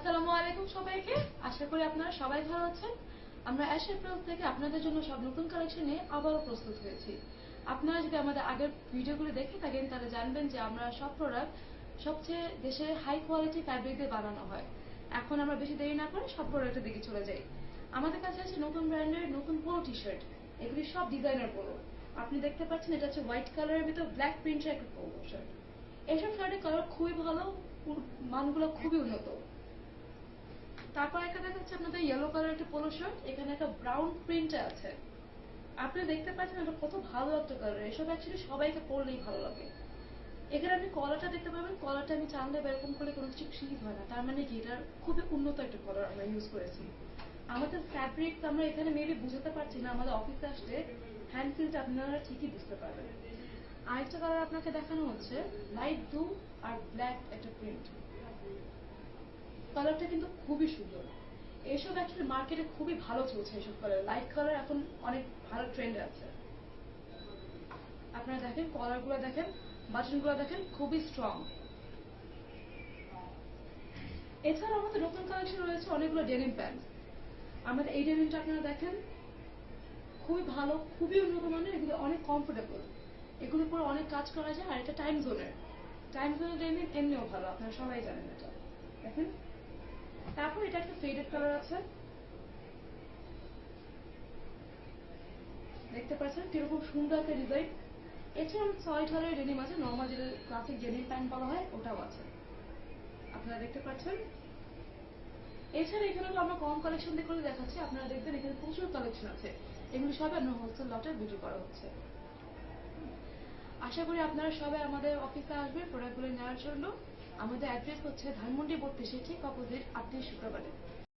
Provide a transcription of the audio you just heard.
আসসালামু আলাইকুম সবাইকে। আশা করি আপনারা সবাই ভালো আছেন। আমরা অ্যাশ এপ্রিল থেকে আপনাদের জন্য সব নতুন কালেকশন নিয়ে আবারও প্রস্তুত হয়েছি। আপনারা যদি আমাদের আগের ভিডিওগুলো দেখে থাকেন, তাহলে জানবেন যে আমরা সব প্রোডাক্ট সবচেয়ে দেশের হাই কোয়ালিটি ফ্যাব্রিক দিয়ে বানানো হয়। এখন আমরা বেশি দেরি না করে সব প্রোডাক্টের দিকে চলে যাই। আমাদের কাছে আছে নতুন ব্র্যান্ডের নতুন পোলো টি শার্ট এগুলি সব ডিজাইনার পোলো আপনি দেখতে পাচ্ছেন এটা হচ্ছে হোয়াইট কালারের ভিতর ব্ল্যাক প্রিন্টের একটা পোলো শার্ট এইসব শার্টের কালার খুবই ভালো মানগুলো খুবই উন্নত। তারপর একটা দেখাচ্ছে আপনাদের ইয়েলো কালার একটা পোলো শার্ট এখানে একটা ব্রাউন প্রিন্ট আছে। আপনি দেখতে পাচ্ছেন এটা কত ভালো একটা কালার এসব অ্যাকচুয়ালি সবাইকে পরলেই ভালো লাগে। এখানে আপনি কলারটা দেখতে পাবেন কলারটা আমি চান্দে এরকম করলে কোনো কিছু ফ্রিজ হয় না, তার মানে কি? এটার খুবই উন্নত একটা কলার আমরা ইউজ করেছি। আমাদের ফ্যাব্রিক আমরা এখানে মেবি বুঝাতে পারছি না, আমাদের অফিসে আসলে হ্যান্ড ফিলটা আপনারা ঠিকই বুঝতে পারবেন। আরেকটা কালার আপনাকে দেখানো হচ্ছে লাইট ব্লু আর ব্ল্যাক একটা প্রিন্ট কালারটা কিন্তু খুবই সুন্দর। এইসব অ্যাকচুয়ালি মার্কেটে খুবই ভালো চলছে এইসব কালার লাইট কালার এখন অনেক ভালো ট্রেন্ডে আছে। আপনারা দেখেন কলারগুলো দেখেন বাটনগুলো দেখেন, খুবই স্ট্রং এছাড়া আমাদের নতুন কালেকশন রয়েছে অনেকগুলো ডেনিম প্যান্ট আমাদের এই ডেনিমটা আপনারা দেখেন, খুবই ভালো, খুবই উন্নত মানের, এগুলো অনেক কমফোর্টেবল এগুলোর উপর অনেক কাজ করা যায়, আর এটা টাইম জোনের টাইম জোনের ডেনিম এমনিও ভালো, আপনারা সবাই জানেন এটা। দেখেন। তারপর এটা একটা ফেডেড কালার আছে। দেখতে পাচ্ছেন কীরকম সুন্দর একটা ডিজাইন এছাড়া ছয় কালারের ডেনিম আছে নর্মাল যেটা ক্লাসিক ডেনিম প্যান্ট বলা হয়, ওটাও আছে। আপনারা দেখতে পাচ্ছেন। এছাড়া এখানে আমরা কম কালেকশন করে দেখাচ্ছি, আপনারা দেখবেন এখানে প্রচুর কালেকশন আছে। এগুলি সবই আপনার হোলসেল লটে বিক্রি করা হচ্ছে। আশা করি আপনারা সবাই আমাদের অফিসে আসবেন প্রোডাক্টগুলো নেওয়ার জন্য। আমাদের অ্যাড্রেস হচ্ছে ধানমন্ডি বত্রিশে ঠিক অপোজিট আপনি শুক্রবারে